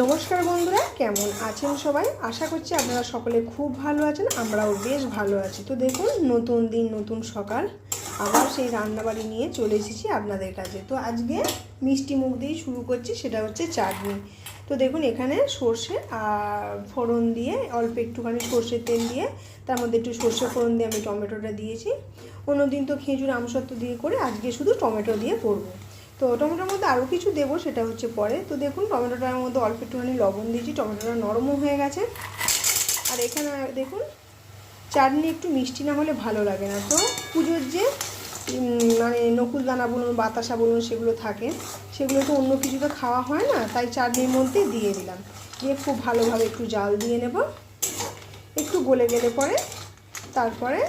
নমস্কার বন্ধুরা, কেমন আছেন সবাই? আশা করছি আপনারা সকলে খুব ভালো আছেন, আমরাও বেশ ভালো আছি। তো দেখুন, নতুন দিন, নতুন সকাল আবার সেই রান্নাবাড়ি নিয়ে চলে এসেছি আপনাদের কাছে। তো আজকে মিষ্টি মুখ দিয়ে শুরু করছি, সেটা হচ্ছে চাটনি। তো দেখুন, এখানে সর্ষে আর ফোড়ন দিয়ে, অল্প একটুখানি সর্ষের তেল দিয়ে, তার মধ্যে একটু সর্ষে ফোড়ন দিয়ে আমি টমেটোটা দিয়েছি। অন্যদিন তো খেজুর আমসত্ব দিয়ে করে আজকে শুধু টমেটো দিয়ে করব। তো টমেটোর মধ্যে আরও কিছু দেবো, সেটা হচ্ছে পরে। তো দেখুন, টমেটোটার মধ্যে অল্প একটুখানি লবণ দিয়েছি, টমেটোটা নরমও হয়ে গেছে। আর এখানে দেখুন, চাটনি একটু মিষ্টি না হলে ভালো লাগে না। তো পুজোর যে মানে নকুল দানা বলুন, বাতাসা বলুন, সেগুলো থাকে সেগুলো তো অন্য কিছু তো খাওয়া হয় না, তাই চাটনির মধ্যে দিয়ে দিলাম। দিয়ে খুব ভালোভাবে একটু জাল দিয়ে নেব। একটু গলে গেলে পরে, তারপরে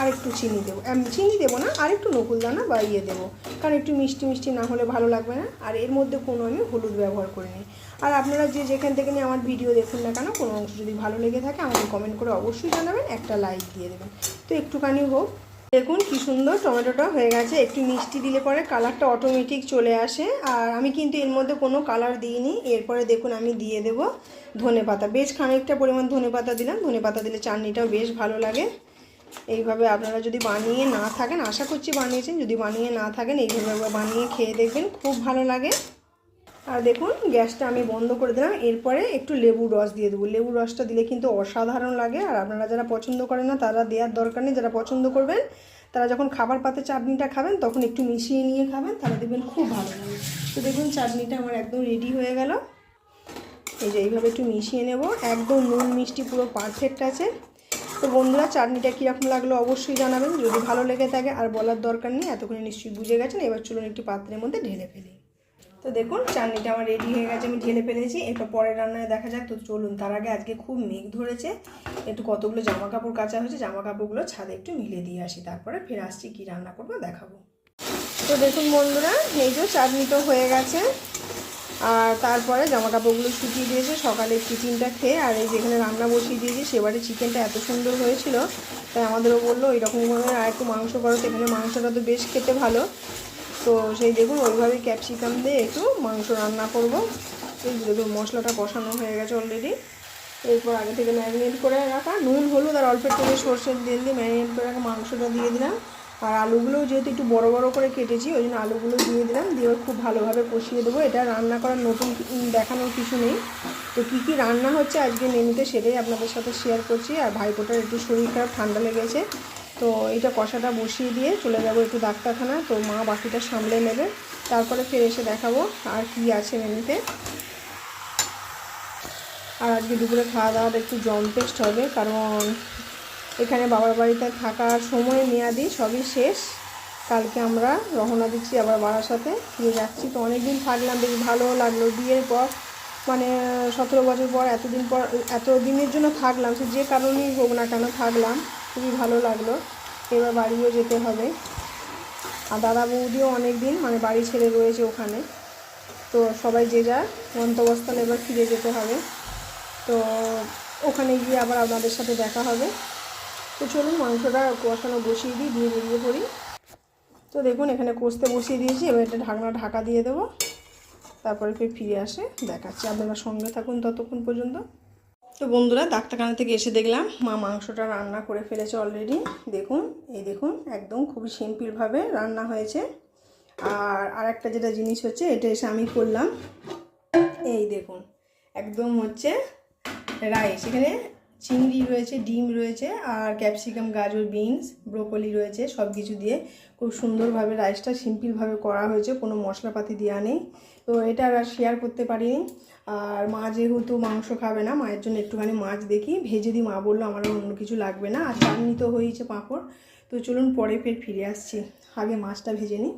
আর একটু চিনি দেবো। চিনি দেবো না, আর একটু নকুল দানা বা ইয়ে দেবো। কারণ একটু মিষ্টি মিষ্টি না হলে ভালো লাগবে না। আর এর মধ্যে কোনো আমি হলুদ ব্যবহার করিনি আর আপনারা যে যেখান থেকে নিয়ে আমার ভিডিও দেখুন না কেন, কোনো অংশ যদি ভালো লেগে থাকে, আমাকে কমেন্ট করে অবশ্যই জানাবেন, একটা লাইক দিয়ে দেবেন। তো একটুখানি হোক। দেখুন কি সুন্দর টমেটোটা হয়ে গেছে। একটু মিষ্টি দিলে পরে কালারটা অটোমেটিক চলে আসে। আর আমি কিন্তু এর মধ্যে কোনো কালার দিইনি। এরপরে দেখুন আমি দিয়ে দেবো ধনে পাতা বেশ খানিকটা পরিমাণ ধনে পাতা দিলাম। ধনে পাতা দিলে চাটনিটাও বেশ ভালো লাগে। এইভাবে আপনারা যদি বানিয়ে না থাকেন, আশা করছি বানিয়েছেন, যদি বানিয়ে না থাকেন, এইভাবে বানিয়ে খেয়ে দেখবেন, খুব ভালো লাগে। আর দেখুন, গ্যাসটা আমি বন্ধ করে দিলাম। এরপরে একটু লেবুর রস দিয়ে দেবো। লেবুর রসটা দিলে কিন্তু অসাধারণ লাগে। আর আপনারা যারা পছন্দ করেন না, তারা দেওয়ার দরকার নেই। যারা পছন্দ করবেন, তারা যখন খাবার পাতে চাটনিটা খাবেন, তখন একটু মিশিয়ে নিয়ে খাবেন তারা দেখবেন খুব ভালো লাগে। তো দেখুন, চাটনিটা আমার একদম রেডি হয়ে গেল। এই যে এইভাবে একটু মিশিয়ে নেব। একদম নুন মিষ্টি পুরো পারফেক্ট আছে। তো বন্ধুরা, চাটনিটা কীরকম লাগল অবশ্যই জানাবেন। যদি ভালো লেগে থাকে আর বলার দরকার নেই, এতক্ষণে নিশ্চয়ই বুঝে গেছেন, এবার চলুন একটি পাত্রের মধ্যে ঢেলে ফেলি। তো দেখুন, চাটনিটা আমার রেডি হয়ে গেছে, আমি ঢেলে ফেলেছি। এরপর পরের রান্নায় দেখা যাক, তো চলুন, তার আগে আজকে খুব মেঘ ধরেছে। একটু কতগুলো জামা কাপড় কাচা হয়েছে জামা কাপড়গুলো ছাদে একটু মিলে দিয়ে আসি, তারপরে ফের আসছি কী রান্না করব দেখাবো। তো দেখুন বন্ধুরা, এই যে চাটনি তো হয়ে গেছে। আর তারপরে জামা কাপড়গুলো শুকিয়ে দিয়েছে, সকালে টিফিনটা খেয়ে, আর এই যেখানে রান্না বসিয়ে দিয়েছি, সেবারে চিকেনটা এত সুন্দর হয়েছিল, তাই আমাদেরও বলল এরকমভাবে আর একটু মাংস করো সেখানে মাংসটা তো বেশ খেতে ভালো। তো সেই দেখুন ওইভাবেই ক্যাপসিকাম দিয়ে একটু মাংস রান্না করব। এই দেখুন, মশলাটা কষানো হয়ে গেছে অলরেডি এরপর আগে থেকে ম্যারিনেট করে রাখা, নুন, হলুদ আর অল্প একটু সর্ষের তেল দিয়ে ম্যারিনেট করে রাখা মাংসটা দিয়ে দিলাম। আর আলুগুলোও যেহেতু একটু বড় বড় করে কেটেছি, ওই জন্য আলুগুলো দিয়ে দিলাম, দিয়ে খুব ভালোভাবে কষিয়ে দেবো। এটা রান্না করার নতুন দেখানোর কিছু নেই। তো কী কী রান্না হচ্ছে আজকে মেনুতে সেটাই আপনাদের সাথে শেয়ার করছি। আর ভাইপোটার একটু শরীর খারাপ, ঠান্ডা লেগেছে। তো এটা কষাটা বসিয়ে দিয়ে চলে যাব একটু ডাক্তারখানা। তো মা বাকিটা সামলে নেবে। তারপরে ফের এসে দেখাবো আর কি আছে মেনুতে। আর আজকে দুপুরে খাওয়া দাওয়াটা একটু জম টেস্ট হবে, কারণ এখানে বাবার বাড়িতে থাকার সময় মেয়াদি সবই শেষ। কালকে আমরা রওনা দিচ্ছি আবার বারাসাতে ফিরে যাচ্ছি তো অনেক দিন থাকলাম, বেশ ভালোও লাগল। বিয়ের পর মানে সতেরো বছর পর এতদিন পর এত দিনের জন্য থাকলাম সে যে কারণেই হোক না কেন থাকলাম। খুবই ভালো লাগল। এবার বাড়িও যেতে হবে। আর দাদা বৌদিও অনেক দিন মানে বাড়ি ছেড়ে রয়েছে ওখানে। তো সবাই যে যার গন্তব্যস্থলে এবার ফিরে যেতে হবে। তো ওখানে গিয়ে আবার আপনাদের সাথে দেখা হবে। তো চলুন মাংসটা কষানো বসিয়ে দিই, দিয়ে বেরিয়ে পড়ি। তো দেখুন, এখানে কষতে বসিয়ে দিয়েছি, এবার এটা ঢাকনা ঢাকা দিয়ে দেবো। তারপরে ফির ফিরে আসে, দেখাচ্ছি আপনারা সঙ্গে থাকুন ততক্ষণ পর্যন্ত। তো বন্ধুরা, ডাক্তারখানা থেকে এসে দেখলাম, মা মাংসটা রান্না করে ফেলেছে অলরেডি দেখুন, এই দেখুন, একদম খুবই সিম্পলভাবে রান্না হয়েছে। আর আরেকটা যেটা জিনিস হচ্ছে, এটা এসে আমি করলাম। এই দেখুন, একদম হচ্ছে রাইস এখানে চিংড়ি রয়েছে, ডিম রয়েছে আর ক্যাপসিকাম, গাজর, বিনস, ব্রোকলি রয়েছে সব কিছু দিয়ে খুব সুন্দরভাবে রাইসটা সিম্পলভাবে করা হয়েছে, কোনো মশলাপাতি দেওয়া নেই। তো এটা আর শেয়ার করতে পারিনি। আর মা যেহেতু মাংস খাবে না, মায়ের জন্য একটুখানি মাছ দেখি, ভেজে দিই মা বলল আমার অন্য কিছু লাগবে না। আর চাটনি তো হয়েছে পাঁপড়। তো চলুন পরে ফের ফিরে আসছি। আগে মাছটা ভেজে নিই।